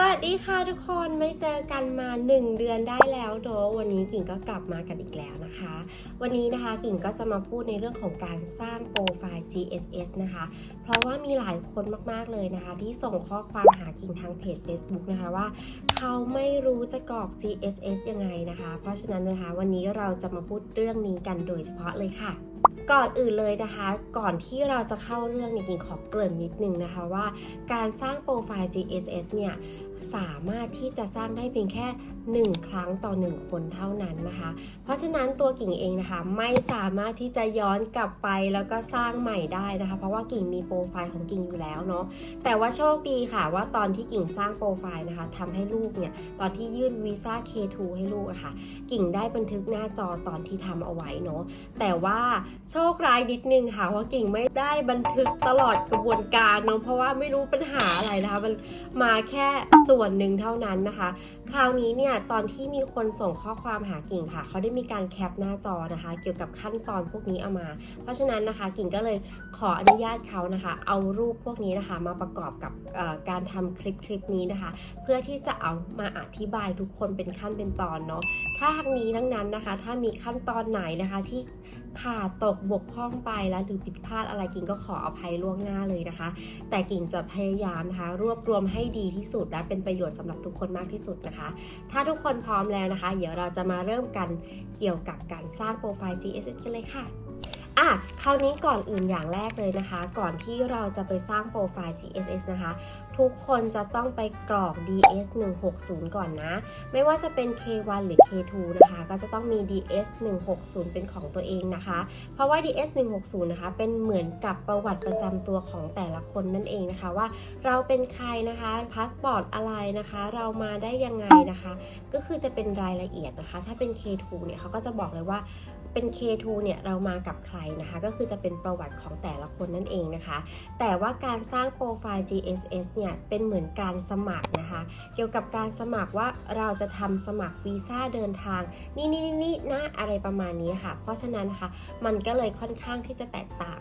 สวัสดีค่ะทุกคนไม่เจอกันมา 1 เดือนได้แล้วเนอะวันนี้กิ่งก็กลับมากันอีกแล้วนะคะ วันนี้นะคะกิ่งก็จะมาพูดในเรื่องของการสร้างโปรไฟล์ GSS นะคะ เพราะว่ามีหลายคนมากๆเลยนะคะ ที่ส่งข้อความหากิ่งทางเพจ Facebook นะคะว่า เขาไม่รู้จะกรอก GSS ยังไงนะคะ เพราะฉะนั้นนะคะวันนี้เราจะมาพูดเรื่องนี้กันโดยเฉพาะเลยค่ะก่อนอื่นเลยนะคะ ก่อนที่เราจะเข้าเรื่องเนี่ยกิ่งขอเกริ่นนิดนึงนะคะว่า การสร้างโปรไฟล์ GSS เนี่ย สามารถที่จะสร้างได้เพียงแค่ 1 ครั้งต่อ 1 คนเท่านั้นนะคะ เพราะฉะนั้นตัวกิ่งเองนะคะไม่สามารถที่จะย้อนกลับไปแล้วก็สร้างใหม่ได้นะคะ เพราะว่ากิ่งมีโปรไฟล์ของกิ่งอยู่แล้วเนาะแต่ว่าโชคดีค่ะว่าตอนที่กิ่งสร้างโปรไฟล์นะคะทำให้ลูกเนี่ยตอนที่ยื่นวีซ่า K2 ให้ลูกอะค่ะ กิ่งได้บันทึกหน้าจอตอนที่ทำเอาไว้เนาะแต่ว่าโชคร้ายนิดนึงค่ะว่ากิ่งไม่ได้บันทึกตลอดกระบวนการเนาะเพราะว่าไม่รู้ปัญหาอะไรนะคะมันมาแค่ส่่วนหนึ่งเท่านั้นนะคะคราวนี้เนี่ยตอนที่มีคนส่งข้อความหากิ่งค่ะ เขาได้มีการแคปหน้าจอนะคะ เกี่ยวกับขั้นตอนพวกนี้เอามา เพราะฉะนั้นนะคะกิ่งก็เลยขออนุญาตเขานะคะ เอารูปพวกนี้นะคะ มาประกอบกับการทำคลิปคลิปนี้นะคะ เพื่อที่จะเอามาอธิบายทุกคนเป็นขั้นเป็นตอนเนาะถ้าทางนี้ดังนั้นนะคะ ถ้ามีขั้นตอนไหนนะคะที่ขาดตกบกพร่องไปแล้วหรือผิดพลาดอะไรกิ่งก็ขออภัยล่วงหน้าเลยนะคะ แต่กิ่งจะพยายามนะคะ รวบรวมให้ดีที่สุดและเป็นประโยชน์สำหรับทุกคนมากที่สุดนะคะถ้าทุกคนพร้อมแล้วนะคะ เดี๋ยวเราจะมาเริ่มกันเกี่ยวกับการสร้างโปรไฟล์ GSS กันเลยค่ะ อะคราวนี้ก่อนอื่นอย่างแรกเลยนะคะ ก่อนที่เราจะไปสร้างโปรไฟล์ GSS นะคะ ทุกคนจะต้องไปกรอก DS 160ก่อนนะ ไม่ว่าจะเป็น K1 หรือ K2 นะคะ ก็จะต้องมี DS 160เป็นของตัวเองนะคะ เพราะว่า DS 160นะคะ เป็นเหมือนกับประวัติประจำตัวของแต่ละคนนั่นเองนะคะว่าเราเป็นใครนะคะพาสปอร์ตอะไรนะคะ เรามาได้ยังไงนะคะ ก็คือจะเป็นรายละเอียดนะคะ ถ้าเป็น K2 เนี่ยเขาก็จะบอกเลยว่าเป็น K2 เนี่ยเรามากับใครนะคะ ก็คือจะเป็นประวัติของแต่ละคนนั่นเองนะคะ แต่ว่าการสร้างโปรไฟล์ GSS เนี่ยเป็นเหมือนการสมัครนะคะ เกี่ยวกับการสมัครว่าเราจะทำสมัครวีซ่าเดินทาง นี่นี่นี่นะอะไรประมาณนี้ค่ะ เพราะฉะนั้นนะคะมันก็เลยค่อนข้างที่จะแตกต่าง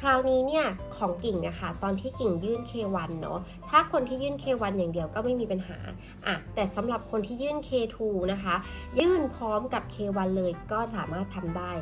คราวนี้เนี่ยของกิ่งนะคะตอนที่กิ่งยื่น K1 เนาะถ้าคนที่ยื่น K1 อย่างเดียวก็ไม่มีปัญหาอะแต่สำหรับคนที่ยื่น K2 นะคะ ยื่นพร้อมกับ K1 เลยก็สามารถทำได้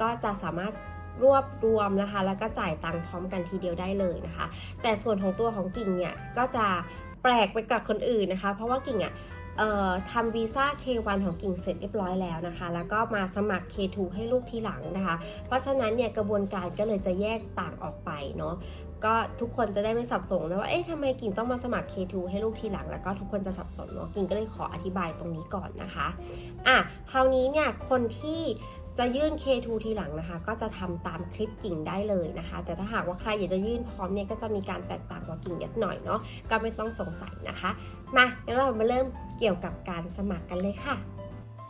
ก็จะสามารถ รวบรวมนะคะ แล้วก็จ่ายตังค์พร้อมกันทีเดียวได้เลยนะคะ แต่ส่วนของตัวของกิ่งเนี่ยก็จะแปลกไปกับคนอื่นนะคะ เพราะว่ากิ่งอะเอ่อทำวีซ่า K1 ของกิ่งเสร็จเรียบร้อยแล้วนะคะ แล้วก็มาสมัคร K2 ให้ลูกทีหลังนะคะ เพราะฉะนั้นเนี่ยกระบวนการก็เลยจะแยกต่างออกไปเนาะ ก็ทุกคนจะได้ไม่สับสนนะว่า เอ๊ะทำไมกิ่งต้องมาสมัคร K2 ให้ลูกทีหลัง แล้วก็ทุกคนจะสับสนเนาะ กิ่งก็เลยขออธิบายตรงนี้ก่อนนะคะ อะ คราวนี้เนี่ยคนที่ จะยื่น K2 ทีหลังนะคะ ก็จะทำตามคลิปกิ่งได้เลยนะคะ แต่ถ้าหากว่าใครอยากจะยื่นพร้อมเนี่ยก็จะมีการแตกต่างกว่ากิ่งนิดหน่อยเนาะก็ไม่ต้องสงสัยนะคะ มาเดี๋ยวเรามาเริ่มเกี่ยวกับการสมัครกันเลยค่ะ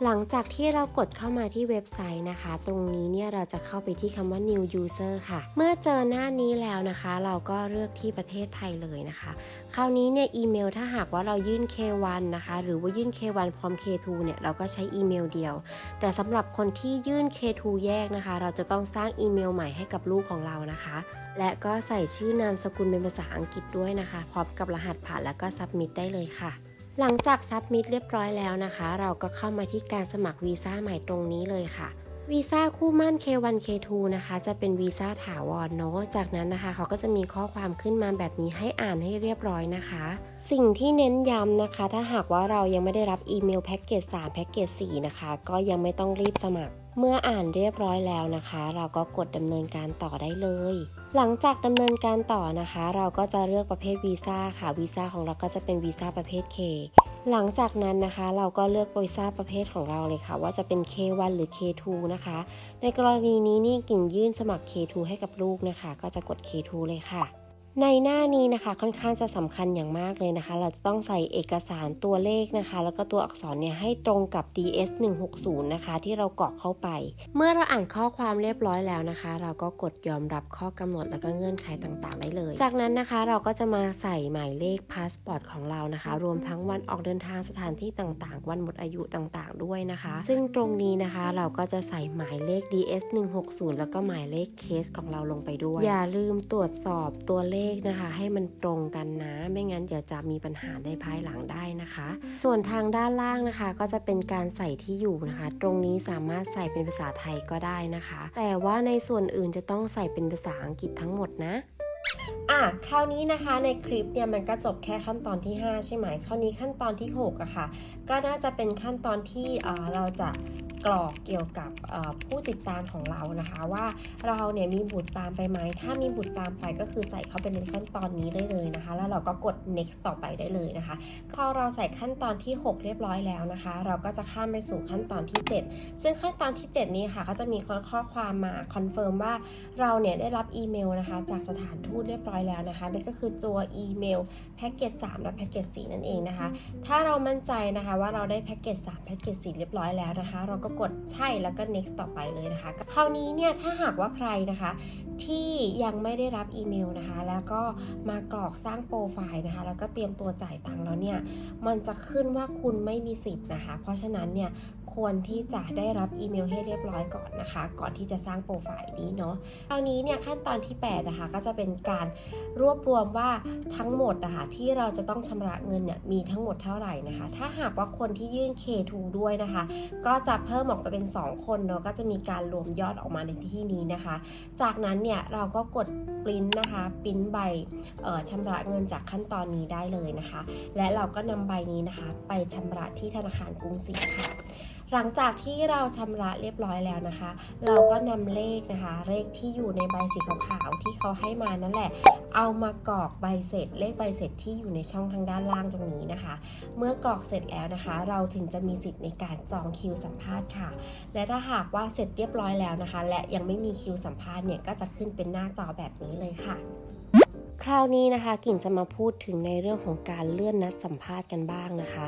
หลังจากที่เรากดเข้ามาที่เว็บไซต์นะคะ ตรงนี้เนี่ยเราจะเข้าไปที่คำว่า new user ค่ะ เมื่อเจอหน้านี้แล้วนะคะ เราก็เลือกที่ประเทศไทยเลยนะคะ คราวนี้เนี่ยอีเมลถ้าหากว่าเรายื่น K1 นะคะ หรือว่ายื่น K1 พร้อม K2 เนี่ยเราก็ใช้อีเมลเดียว แต่สำหรับคนที่ยื่น K2 แยกนะคะ เราจะต้องสร้างอีเมลใหม่ให้กับลูกของเรานะคะ และก็ใส่ชื่อนามสกุลเป็นภาษาอังกฤษด้วยนะคะ พร้อมกับรหัสผ่านแล้วก็ submit ได้เลยค่ะ หลังจากซับมิดเรียบร้อยแล้วนะคะ เราก็เข้ามาที่การสมัครวีซ่าใหม่ตรงนี้เลยค่ะ วีซ่าคู่มั่น K1 K2 นะคะ จะเป็นวีซ่าถาวรเนาะ จากนั้นนะคะเขาก็จะมีข้อความขึ้นมาแบบนี้ให้อ่านให้เรียบร้อยนะคะ สิ่งที่เน้นย้ำนะคะ ถ้าหากว่าเรายังไม่ได้รับอีเมลแพ็กเกจ3แพ็กเกจ4นะคะ ก็ยังไม่ต้องรีบสมัคร เมื่ออ่านเรียบร้อยแล้วนะคะ เราก็กดดำเนินการต่อได้เลย หลังจากดำเนินการต่อนะคะ เราก็จะเลือกประเภทวีซ่าค่ะ วีซ่าของเราก็จะเป็นวีซ่าประเภท K หลังจากนั้นนะคะเราก็เลือกโปรยซ่าประเภทของเราเลยค่ะว่าจะเป็น K1 หรือ K2 นะคะ ในกรณีนี้นี่กิ่งยื่นสมัคร K2 ให้กับลูกนะคะ ก็จะกด K2 เลยค่ะ ในหน้านี้นะคะค่อนข้างจะสำคัญอย่างมากเลยนะคะ เราจะต้องใส่เอกสารตัวเลขนะคะ แล้วก็ตัวอักษรเนี่ยให้ตรงกับ DS 160นะคะ ที่เรากรอกเข้าไป เมื่อเราอ่านข้อความเรียบร้อยแล้วนะคะ เราก็กดยอมรับข้อกำหนดแล้วก็เงื่อนไขต่างๆได้เลย จากนั้นนะคะเราก็จะมาใส่หมายเลขพาสปอร์ตของเรานะคะ รวมทั้งวันออกเดินทางสถานที่ต่างๆ วันหมดอายุต่างๆ ด้วยนะคะ ซึ่งตรงนี้นะคะเราก็จะใส่หมายเลข DS 160แล้วก็หมายเลขเคสของเราลงไปด้วย อย่าลืมตรวจสอบตัวเลขนะคะ ให้มันตรงกันนะ ไม่งั้นเดี๋ยวจะมีปัญหาในภายหลังได้นะคะ ส่วนทางด้านล่างนะคะ ก็จะเป็นการใส่ที่อยู่นะคะ ตรงนี้สามารถใส่เป็นภาษาไทยก็ได้นะคะ แต่ว่าในส่วนอื่นจะต้องใส่เป็นภาษาอังกฤษทั้งหมดนะ อะคราวนี้นะคะในคลิปเนี่ยมันก็จบแค่ขั้นตอนที่ 5 ใช่ไหมคราวนี้ขั้นตอนที่6อะค่ะ ก็น่าจะเป็นขั้นตอนที่เราจะกรอกเกี่ยวกับผู้ติดตามของเรานะคะ ว่าเราเนี่ยมีบุตรตามไปไหม ถ้ามีบุตรตามไปก็คือใส่เข้าไปในขั้นตอนนี้ได้เลยนะคะ แล้วเราก็กด next ต่อไปได้เลยนะคะ พอเราใส่ขั้นตอนที่ 6 เรียบร้อยแล้วนะคะ เราก็จะข้ามไปสู่ขั้นตอนที่ 7 ซึ่งขั้นตอนที่ 7 นี้ค่ะก็จะมีข้อความมาคอนเฟิร์มว่าเราเนี่ยได้รับอีเมลนะคะจากสถานทูตเรียบร้อยแล้วนะคะนั่นก็คือตัวอีเมลแพ็กเกจ3และแพ็กเกจ4นั่นเองนะคะ ถ้าเรามั่นใจนะคะว่าเราได้แพ็กเกจ3แพ็กเกจ4เรียบร้อยแล้วนะคะ เราก็กดใช่แล้วก็ next ต่อไปเลยนะคะคราวนี้เนี่ยถ้าหากว่าใครนะคะ ที่ยังไม่ได้รับอีเมลนะคะ แล้วก็มากรอกสร้างโปรไฟล์นะคะ แล้วก็เตรียมตัวจ่ายตังค์แล้วเนี่ย มันจะขึ้นว่าคุณไม่มีสิทธิ์นะคะ เพราะฉะนั้นเนี่ยควรที่จะได้รับอีเมลให้เรียบร้อยก่อนนะคะ ก่อนที่จะสร้างโปรไฟล์นี้เนาะคราวนี้เนี่ยขั้นตอนที่ 8 นะคะ ก็จะเป็นการรวบรวมว่าทั้งหมดนะคะที่เราจะต้องชำระเงินเนี่ยมีทั้งหมดเท่าไหร่นะคะ ถ้าหากว่าคนที่ยื่น K2 ด้วยนะคะ ก็จะเพิ่มออกไปเป็น 2 คนเนาะก็จะมีการรวมยอดออกมาในที่นี้นะคะ จากนั้นเนี่ยเราก็กดปริ้นนะคะปริ้นใบชำระเงินจากขั้นตอนนี้ได้เลยนะคะ และเราก็นำใบนี้นะคะ ไปชำระที่ธนาคารกรุงศรีค่ะ หลังจากที่เราชำระเรียบร้อยแล้วนะคะ เราก็นำเลขนะคะ เลขที่อยู่ในใบสีขาวๆที่เขาให้มานั่นแหละ เอามากรอกใบเสร็จ เลขใบเสร็จที่อยู่ในช่องทางด้านล่างตรงนี้นะคะ เมื่อกรอกเสร็จแล้วนะคะ เราถึงจะมีสิทธิ์ในการจองคิวสัมภาษณ์ค่ะ และถ้าหากว่าเสร็จเรียบร้อยแล้วนะคะ และยังไม่มีคิวสัมภาษณ์เนี่ยก็จะขึ้นเป็นหน้าจอแบบนี้เลยค่ะ คราวนี้นะคะกิ่งจะมาพูดถึงในเรื่องของการเลื่อนนัดสัมภาษณ์กันบ้างนะคะ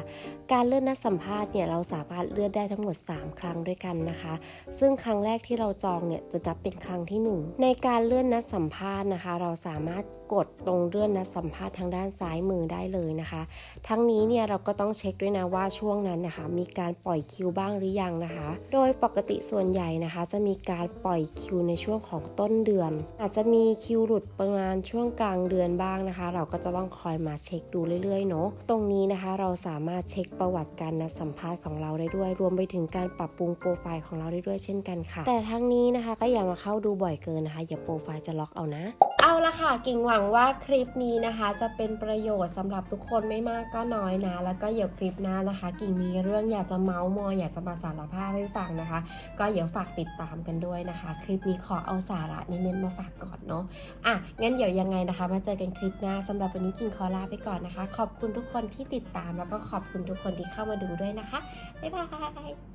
การเลื่อนนัดสัมภาษณ์เนี่ยเราสามารถเลื่อนได้ทั้งหมด 3 ครั้งด้วยกันนะคะ ซึ่งครั้งแรกที่เราจองเนี่ยจะนับเป็นครั้งที่ 1 ในการเลื่อนนัดสัมภาษณ์นะคะ เราสามารถกดตรงเลื่อนนัดสัมภาษณ์ทางด้านซ้ายมือได้เลยนะคะ ทั้งนี้เนี่ยเราก็ต้องเช็คด้วยนะว่าช่วงนั้นนะคะ มีการปล่อยคิวบ้างหรือยังนะคะ โดยปกติส่วนใหญ่นะคะ จะมีการปล่อยคิวในช่วงของต้นเดือน อาจจะมีคิวหลุดประมาณช่วงกลางเดือนบ้างนะคะ เราก็จะต้องคอยมาเช็คดูเรื่อยๆเนาะตรงนี้นะคะเราสามารถเช็คประวัติการนัดสัมภาษณ์ของเราได้ด้วย รวมไปถึงการปรับปรุงโปรไฟล์ของเราได้ด้วยเช่นกันค่ะ แต่ทั้งนี้นะคะก็อย่ามาเข้าดูบ่อยเกินนะคะ อย่าโปรไฟล์จะล็อกเอานะ เอาละค่ะกิ่งหวังว่าคลิปนี้นะคะ จะเป็นประโยชน์สำหรับทุกคนไม่มากก็น้อยนะ แล้วก็เดี๋ยวคลิปหน้านะคะ กิ่งมีเรื่องอยากจะเมาส์มอยอยากจะมาสารภาพให้ฟังนะคะ ก็เดี๋ยวฝากติดตามกันด้วยนะคะ คลิปนี้ขอเอาสาระเน้นๆมาฝากก่อนเนาะอะงั้นเดี๋ยวยังไงนะคะ มาเจอกันคลิปหน้าสำหรับวันนี้กิ่งขอลาไปก่อนนะคะ ขอบคุณทุกคนที่ติดตามแล้วก็ขอบคุณทุกคนที่เข้ามาดูด้วยนะคะบ๊ายบาย